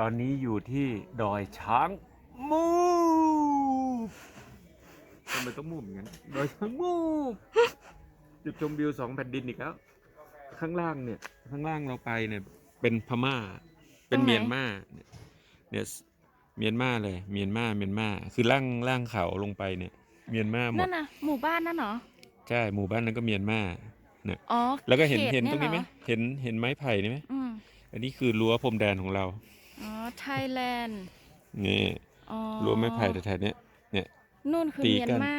ตอนนี้อยู่ที่ดอยช้างมูฟทำไมต้องมูฟอย่างนั้นดอยช้างมูฟจุดชมวิวสองแผ่นดินอีกแล้ว ข้างล่างเนี่ย ข้างล่างเราไปเนี่ย เป็นพม่า เป็นตรงไหนเมียนมาเนี่ยเนี่ยเมียนมาเลย เมียนมาเมียนมาคือล่างล่างเขาลงไปเนี่ย เมียนมาหมนั่ดนน่ะหมู่บ้านนั่นเหรอใช่หมู่บ้านนั้นก็เมียนมาเนี่ยอ๋อแล้วก็เห็นขตเห็นตรงนี้ไหมยเอเห็นเห็นไม้ไผ่นี่ไหมอืมอันนี้คือรั้วพรมแดนของเราอ๋อ ไทยแลนด์นี่อ๋อรั้วไม้ไผ่แถวๆเนี้ยเนี่ยนู่นคือตีเมียนกัน มา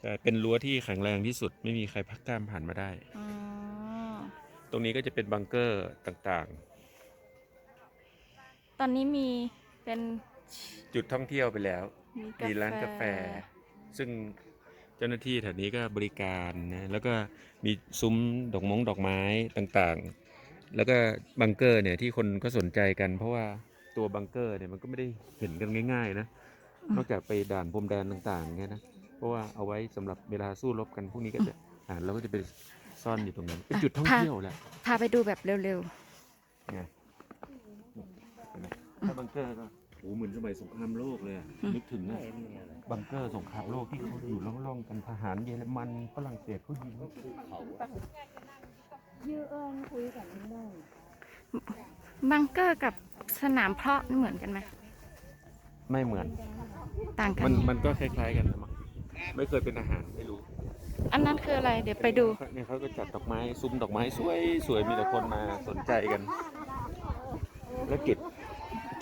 แต่เป็นรั้วที่แข็งแรงที่สุดไม่มีใครพักกล้ามผ่านมาได้ อ๋อตรงนี้ก็จะเป็นบังเกอร์ต่างตอนนี้มีเป็นๆ จุดท่องเที่ยวไปแล้ว มีมีร้านกาแฟ ซึ่งเจ้าหน้าที่แถวนี้ก็บริการนะแล้วก็มีซุ้มดอกมงดอกไม้ต่างๆ แล้วก็บังเกอร์เนี่ยที่คนก็สนใจกัน เพราะว่า ตัวบังเกอร์เนี่ยมันก็ไม่ได้เห็นกันง่าย ๆ นะ นอกจากไปด่านพรมแดนต่างๆเงี้ยนะ เพราะว่าเอาไว้สำหรับเวลาสู้รบกันพวกนี้ก็จะอ่านแล้วก็จะไปซ่อนอยู่ตรงนั้นเป็นจุดท่องเที่ยวแหละพาไปดูแบบเร็วไงเห็นไหมถ้าบังเกอร์ก็โอ้เหมือนสมัยสงครามโลกเลยอะนึกถึงอะบังเกอร์สงครามโลกที่เขาอยู่ล่องๆกันทหารเยอรมันฝรั่งเศสเขายิงๆ บังเกอร์กับสนามเพาะนี่เหมือนกันไหมไม่เหมือน ต่างกัมันนมันก็คล้ายๆกันนะมั้งไม่เคยเป็นอาหารไม่รู้อันนั้นคืออะไร เดี๋ยวไปดู เนี่ยเขาก็จัดดอกไม้ซุ้มดอกไม้สวยสวยมีแต่คนมาสนใจกัน แล้วจุด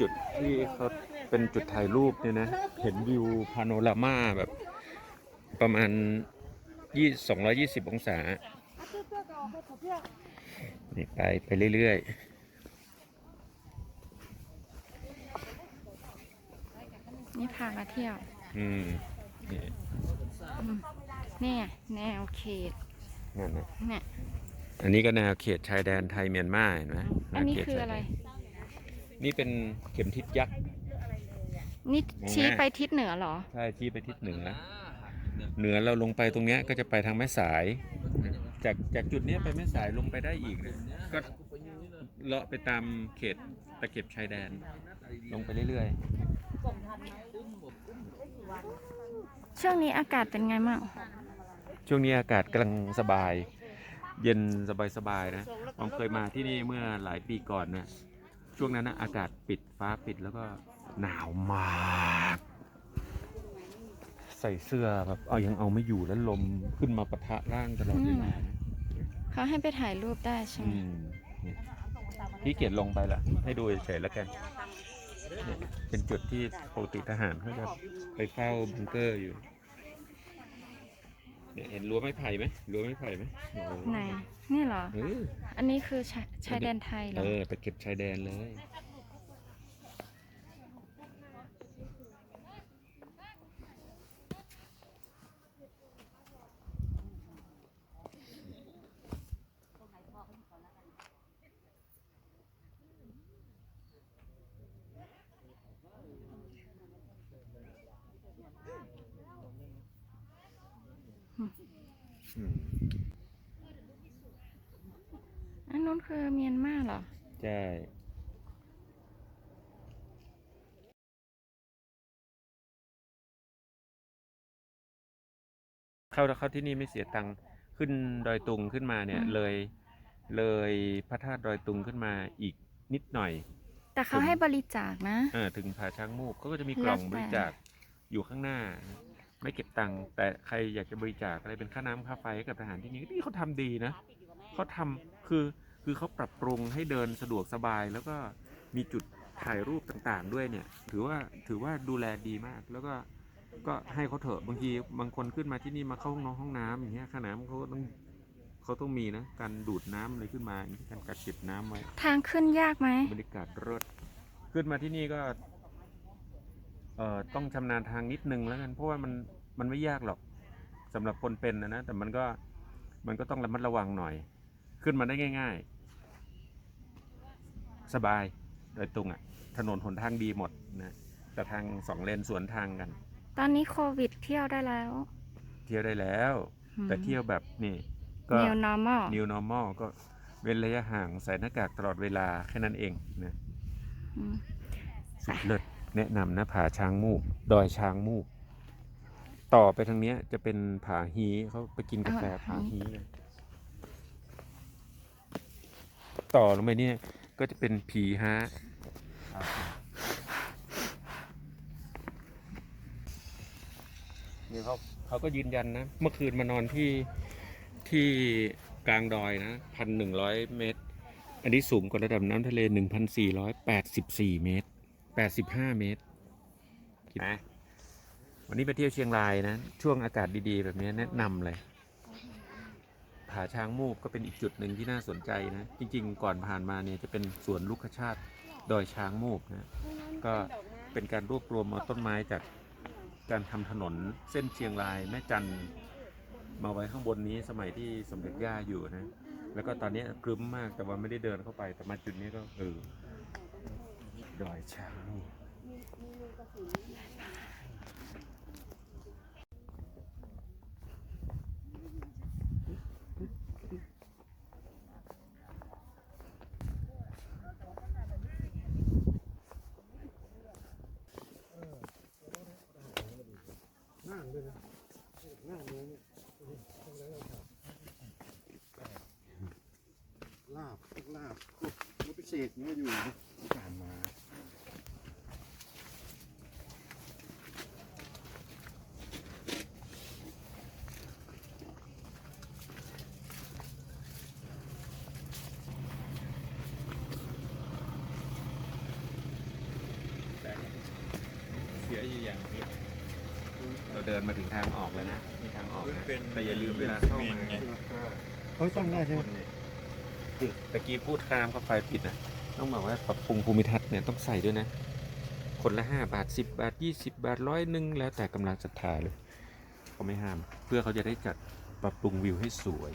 จุดที่เขาเป็นจุดถ่ายรูปเนี่ยนะ เห็นวิวพาโนรามาแบบ ประมาณยี่สองร้อยี่สิบองศา นี่ไปไปเรื่อยนี่ พามาเที่ยวๆอืมนี่นี่ไงแนวเขตนั่นนะเนี่ย อันนี้ก็แนวเขตชายแดนไทยเมียนมาเห็นไหมอันนี้แวเขตคือชายอะไรแดนนี่เป็นเข็มทิศยักษ์ นี่มองชี้หน้าไปทิศเหนือเหรอ ใช่ที่ไปทิศเหนือ เหนือเราลงไปตรงเนี้ยก็จะไปทางแม่สาย จากจากจุดเนี้ยไปแม่สายลงไปได้อีกนะก็เลาะไปตามเขตตะเข็บชายแดน ลงไปเรื่อย ช่วงนี้อากาศเป็นไงมั่งๆช่วงนี้อากาศกำลังสบาย เย็นสบายๆนะผมเคยมาที่นี่เมื่อหลายปีก่อนนะช่วงนั้นนะอากาศปิดฟ้าปิดแล้วก็หนาวมาก ใส่เสื้อแบบเอายังเอาไม่อยู่แล้วลมขึ้นมาปะทะร่างตลอดเวลานะเขาให้ไปถ่ายรูปได้ใช่ไหมอืมเนี่ยพี่เกียรลงไปละให้ดูเฉยๆแล้วกัน เนี่ยเป็นจุดที่ปกติทหารเขาจะไปเฝ้าบังเกอร์อยู่เนี่ยเห็นรั้วไม้ไผ่ไหมรั้วไม้ไผ่ไหมโอ้โหไหน นี่เหรอ เอออันนี้คือชายชายแดนไทยเหรเอออตะเข็บชายแดนเลย อืมอันนู้นคือเมียนมาเหรอ ใช่เข้าเข้าที่นี่ไม่เสียตังค์ขึ้นดอยตุงขึ้นมาเนี่ย อืม เลยเลยพระธาตุดอยตุงขึ้นมาอีกนิดหน่อย แต่เขาให้บริจาคนะ เออถึงผาช้างมูกเขาก็จะมีแล้วกล่องแต่บริจาคอยู่ข้างหน้า ไม่เก็บตังค์แต่ใครอยากจะบริจาคอะไรเป็นค่าน้ำค่าไฟให้กับทหารที่นี่นี่เขาทำดีนะเขาทำคือคือเขาปรับปรุงให้เดินสะดวกสบาย แล้วก็มีจุดถ่ายรูปต่างๆ ด้วยเนี่ย ถือว่าถือว่าดูแลดีมาก แล้วก็ก็ให้เขาเถอะบางทีบางคนขึ้นมาที่นี่มาเข้าห้องน้ำห้องน้ำอย่างเงี้ยค่าน้ำเขาก็ต้องเขาต้องมีนะการดูดน้ำอะไรขึ้นมาอย่างนี้การกักเก็บน้ำไว้ ทางขึ้นยากไหม บรรยากาศรถขึ้นมาที่นี่ก็ เอ่อต้องชำนาญทางนิดนึงแล้วกันเพราะว่ามันมันไม่ยากหรอกสำหรับคนเป็นนะนะแต่มันก็มันก็ต้องระมัดระวังหน่อย ขึ้นมาได้ง่าย ๆ สบายโดยตรงอะถนนหนทางดีหมดนะแต่ทางสองเลนสวนทางกัน ตอนนี้โควิดเที่ยวได้แล้วเที่ยวได้แล้ว แต่เที่ยวแบบนี่ก็ New normal new normal ก็เว้นระยะห่างใส่หน้ากากตลอดเวลาแค่นั้นเองนะอืม สุดเลิศ แนะนำนะผาช้างมูกดอยช้างมูก ต่อไปทางเนี้ยจะเป็นผาฮีเขาไปกินกาแฟผาฮีเลยต่อลงไปเนี่ยก็จะเป็นผีฮะนี่เขาเขาก็ยืนยันนะ เมื่อคืนมานอนที่ที่กลางดอยนะพันหนึ่งร้อยเมตร อันนี้สูงกว่าระดับน้ำทะเล1,484เมตร85เมตร คิดไหมวันนี้ไปเที่ยวเชียงรายนะ ช่วงอากาศดีๆ แบบนี้แนะนำเลย ผาช้างมูกก็เป็นอีกจุดหนึ่งที่น่าสนใจนะ จริงๆ ก่อนผ่านมาเนี่ยจะเป็นสวนลูกขชาติดอยช้างมูกนะ ก็เป็นการรวบรวมเอาต้นไม้จากการทำถนนเส้นเชียงรายแม่จันทร์มาไว้ข้างบนนี้สมัยที่สมเด็จย่าอยู่นะ แล้วก็ตอนนี้ครึ้มมากแต่ว่าไม่ได้เดินเข้าไปแต่มาจุดนี้ก็เออ ดอยช้างมูกลาบพวกลาบพวกรถพิเศษนี่ก็อยู่นะผ่านมา แต่เสียอยู่อย่างเดียวเราเดินมาถึงทางออกแล้วนะ มีทางออกนะแต่อย่าลืมเวลาเข้ามาเขาตั้งได้ใช่ไหมคือตะกี้พูดข้ามก็ไฟผิดนะ ต้องบอกว่าปรับปรุงภูมิทัศน์เนี่ยต้องใส่ด้วยนะ คนละห้าบาทสิบบาทยี่สิบาทร้อยหนึ่งแล้วแต่กำลังศรัทธาเลยเขาไม่ห้าม เพื่อเขาจะได้จัดปรับปรุงวิวให้สวย